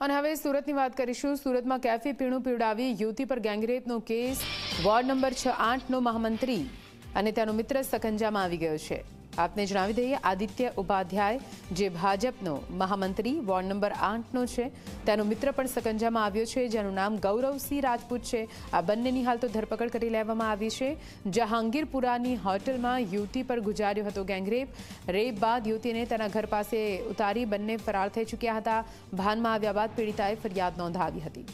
અને હવે સુરતની વાત કરીશું. સુરતમાં કેફી પીણું પીવડાવી યુવતી પર ગેંગરેપનો કેસ. વોર્ડ નંબર છ આઠનો મહામંત્રી અને તેનો મિત્ર સકંજામાં આવી ગયો છે. આપને જણાવી દઈએ, આદિત્ય ઉપાધ્યાય, જે ભાજપનો મહામંત્રી, વોર્ડ નંબર આઠનો છે. તેનો મિત્ર પણ સકંજામાં આવ્યો છે, જેનું નામ ગૌરવસિંહ રાજપૂત છે. આ બંનેની હાલ તો ધરપકડ કરી લેવામાં આવી છે. જહાંગીરપુરાની હોટલમાં યુવતી પર ગુજાર્યો હતો ગેંગરેપ. રેપ બાદ યુવતીને તેના ઘર પાસે ઉતારી બંને ફરાર થઈ ચૂક્યા હતા. ભાનમાં આવ્યા બાદ પીડિતાએ ફરિયાદ નોંધાવી હતી.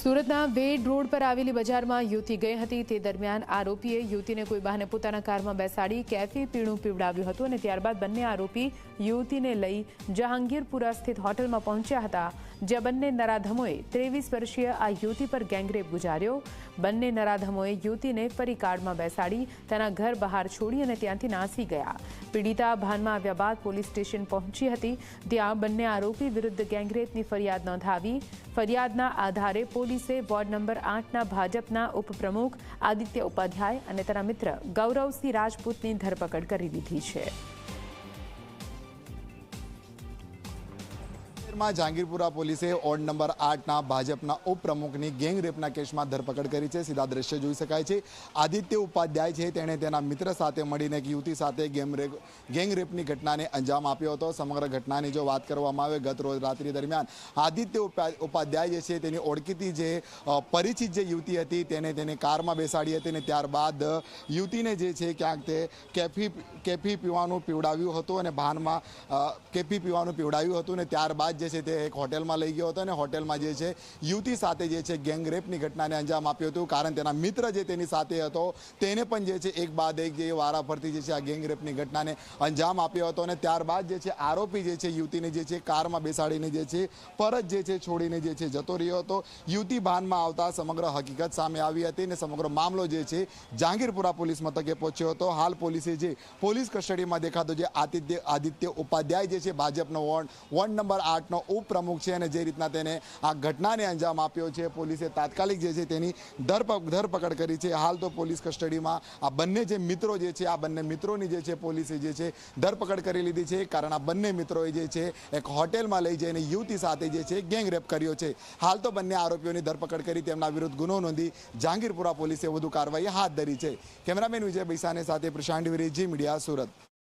સુરતના વેડ રોડ પર આવેલી બજારમાં યુવતી ગઈ હતી. તે દરમિયાન આરોપીએ યુવતીને કોઈ બહાને પોતાના કારમાં બેસાડી કેફી પીણું પીવડાવ્યું હતું અને ત્યારબાદ બંને આરોપી યુવતીને લઈ જહાંગીરપુરા સ્થિત હોટલમાં પહોંચ્યા હતા. જ્યાં બંને નરાધમોએ ત્રેવીસ વર્ષીય આ યુવતી પર ગેંગરેપ ગુજાર્યો. બંને નરાધમોએ યુવતીને ફરી કારમાં બેસાડી, તેના ઘર બહાર છોડી અને ત્યાંથી નાસી ગયા. પીડિતા ભાનમાં આવ્યા બાદ પોલીસ સ્ટેશન પહોંચી હતી. ત્યાં બંને આરોપી વિરુદ્ધ ગેંગરેપની ફરિયાદ નોંધાવી. ફરિયાદના આધારે પોલીસે વોર્ડ નંબર આઠના ભાજપના ઉપપ્રમુખ આદિત્ય ઉપાધ્યાય અને તેના મિત્ર ગૌરવસિંહ રાજપૂતની ધરપકડ કરી દીધી છે. શહેરમાં જાંગીરપુરા પોલીસે ઓર્ડ નંબર આઠના ભાજપના ઉપપ્રમુખની ગેંગ રેપના કેસમાં ધરપકડ કરી છે. સીધા દ્રશ્ય જોઈ શકાય છે. આદિત્ય ઉપાધ્યાય છે. તેણે તેના મિત્ર સાથે મળીને એક યુવતી સાથે ગેમ રેપ ગેંગ રેપની ઘટનાને અંજામ આપ્યો હતો. સમગ્ર ઘટનાની જો વાત કરવામાં આવે, ગત રોજ રાત્રિ દરમિયાન આદિત્ય ઉપા- ઉપાધ્યાય જે છે, તેની ઓળખીતી જે પરિચિત જે યુવતી હતી, તેને તેને કારમાં બેસાડી હતી અને ત્યારબાદ યુવતીને જે છે, ક્યાંક તે કેફી કેફી પીવાનું પીવડાવ્યું હતું અને ભાનમાં કેફી પીવાનું પીવડાવ્યું હતું અને ત્યારબાદ જે છે તે એક હોટેલમાં લઈ ગયો હતો અને હોટેલમાં જે છે યુવતી સાથે જે છે ગેંગ રેપની ઘટનાને અંજામ આપ્યું હતું કારણ તેના મિત્ર જે તેની સાથે હતો તેને પણ જે છે એક બાદ એક જે વારાફરતી જે છે આ ગેંગ રેપની ઘટનાને અંજામ આપ્યો હતો અને ત્યારબાદ જે છે આરોપી જે છે યુવતીને જે છે કારમાં બેસાડીને જે છે પરત જે છે છોડીને જે છે જતો રહ્યો હતો યુવતી ભાનમાં આવતા સમગ્ર હકીકત સામે આવી હતી અને સમગ્ર મામલો જે છે જહાંગીરપુરા પોલીસ મથકે પહોંચ્યો હતો હાલ પોલીસે જે પોલીસ કસ્ટડીમાં દેખાતો જે આદિત્ય આદિત્ય ઉપાધ્યાય જે છે ભાજપનો વોર્ડ વોર્ડ નંબર આઠનો ઉપપ્રમુખ છે અને જે રીતના તેને આ ઘટનાને અંજામ આપ્યો છે, પોલીસે તાત્કાલિક જે છે તેની ધરપક ધરપકડ કરી છે. હાલ તો પોલીસ કસ્ટડીમાં આ બંને જે મિત્રો જે છે, આ બંને મિત્રોની જે છે પોલીસે જે છે ધરપકડ કરી લીધી છે. કારણ આ બંને મિત્રોએ જે છે એક હોટેલમાં લઈ જઈને યુવતી સાથે જે છે ગેંગ રેપ કર્યો છે. હાલ તો બંને આરોપીઓની ધરપકડ કરી તેમના વિરુદ્ધ ગુનો નોંધી જહાંગીરપુરા પોલીસે વધુ કાર્યવાહી હાથ ધરી છે. કેમેરામેન વિજય બૈસાને સાથે પ્રશાંત વિરી જી મીડિયા સુરત.